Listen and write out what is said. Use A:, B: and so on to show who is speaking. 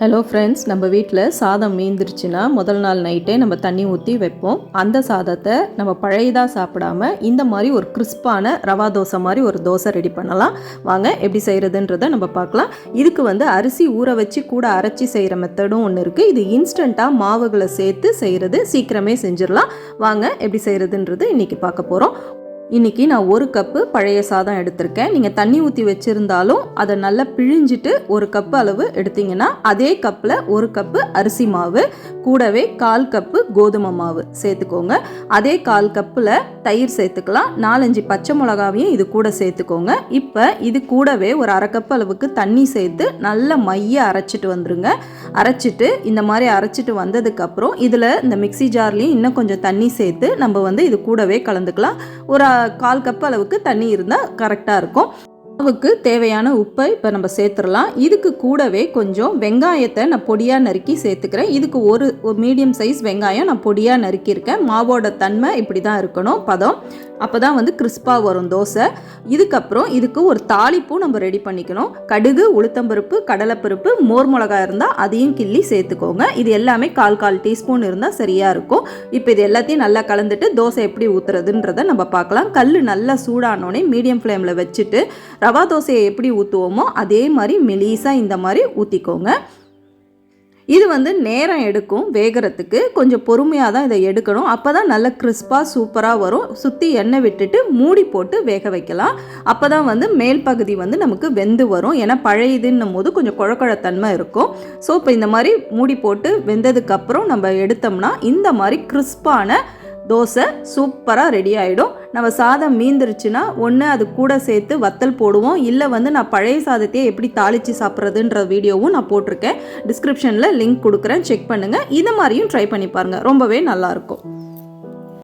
A: Hello friends நம்ம வீட்டில் சாதம் மீந்துருச்சுன்னா முதல் நாள் நைட்டே நம்ம தண்ணி ஊற்றி வைப்போம். அந்த சாதத்தை நம்ம பழையதாக சாப்பிடாம இந்த மாதிரி ஒரு கிறிஸ்பான ரவா தோசை மாதிரி ஒரு தோசை ரெடி பண்ணலாம். வாங்க எப்படி செய்கிறதுன்றதை நம்ம பார்க்கலாம். இதுக்கு வந்து அரிசி ஊற வச்சு கூட அரைச்சி செய்கிற மெத்தடும் ஒன்று இருக்குது இது இன்ஸ்டண்ட்டாக மாவுகளை சேர்த்து செய்கிறது சீக்கிரமே செஞ்சிடலாம். வாங்க எப்படி செய்கிறதுன்றது இன்றைக்கி பார்க்க போகிறோம் இன்றைக்கி நான் ஒரு கப்பு பழைய சாதம் எடுத்திருக்கேன். நீங்கள் தண்ணி ஊற்றி வச்சுருந்தாலும் அதை நல்லா பிழிஞ்சிட்டு ஒரு கப்பு அளவு எடுத்தீங்கன்னா அதே கப்பில் ஒரு கப்பு அரிசி மாவு கூடவே கால் கப்பு கோதுமை மாவு சேர்த்துக்கோங்க. அதே கால் கப்பில் தயிர் சேர்த்துக்கலாம். நாலஞ்சு பச்சை மிளகாவையும் இது கூட சேர்த்துக்கோங்க. இப்போ இது கூடவே ஒரு அரை கப் அளவுக்கு தண்ணி சேர்த்து நல்ல மைய அரைச்சிட்டு வந்துருங்க. அரைச்சிட்டு இந்த மாதிரி அரைச்சிட்டு வந்ததுக்கப்புறம் இதில் இந்த மிக்ஸி ஜார்லேயும் இன்னும் கொஞ்சம் தண்ணி சேர்த்து நம்ம வந்து இது கூடவே கலந்துக்கலாம். ஒரு கால் கப் அளவுக்கு தண்ணி இருந்தால் கரெக்டாக இருக்கும். மாவுக்கு தேவையான உப்பை இப்போ நம்ம சேர்த்துடலாம். இதுக்கு கூடவே கொஞ்சம் வெங்காயத்தை நான் பொடியாக நறுக்கி சேர்த்துக்கிறேன். இதுக்கு ஒரு மீடியம் சைஸ் வெங்காயம் நான் பொடியாக நறுக்கியிருக்கேன். மாவோட தன்மை இப்படி தான் இருக்கணும் பதம். அப்போ தான் வந்து கிறிஸ்பாக வரும் தோசை. இதுக்கப்புறம் இதுக்கு ஒரு தாளிப்பும் நம்ம ரெடி பண்ணிக்கணும். கடுகு உளுத்தம்பருப்பு கடலைப்பருப்பு மோர் மிளகா இருந்தால் அதையும் கிள்ளி சேர்த்துக்கோங்க. இது எல்லாமே கால் கால் டீஸ்பூன் இருந்தால் சரியாக இருக்கும். இப்போ இது எல்லாத்தையும் நல்லா கலந்துட்டு தோசை எப்படி ஊற்றுறதுன்றதை நம்ம பார்க்கலாம். கல் நல்லா சூடானோடனே மீடியம் ஃப்ளேமில் வச்சுட்டு ரவா தோசையை எப்படி ஊற்றுவோமோ அதே மாதிரி மெலீஸாக இந்த மாதிரி ஊற்றிக்கோங்க இது வந்து நேரம் எடுக்கும் வேகிறதுக்கு கொஞ்சம் பொறுமையாக தான் இதை எடுக்கணும். அப்போ தான் நல்ல கிறிஸ்பாக சூப்பராக வரும். சுற்றி எண்ணெய் விட்டுட்டு மூடி போட்டு வேக வைக்கலாம். அப்போ தான் வந்து மேல் பகுதி வந்து நமக்கு வெந்து வரும். ஏன்னா பழையதுன்னும் போது கொஞ்சம் குழக்கழத்தன்மை இருக்கும். ஸோ இப்போ இந்த மாதிரி மூடி போட்டு வெந்ததுக்கப்புறம் நம்ம எடுத்தோம்னா இந்த மாதிரி கிறிஸ்பான தோசை சூப்பராக ரெடி ஆகிடும் நம்ம சாதம் மீந்துருச்சுன்னா ஒன்று அது கூட சேர்த்து வத்தல் போடுவோம். இல்லை வந்து நான் பழைய சாதத்தையே எப்படி தாளித்து சாப்பிட்றதுன்ற வீடியோவும் நான் போட்டிருக்கேன். டிஸ்கிரிப்ஷனில் லிங்க் கொடுக்குறேன். செக் பண்ணுங்கள் இது மாதிரியும் ட்ரை பண்ணி பாருங்கள் ரொம்பவே நல்லாயிருக்கும்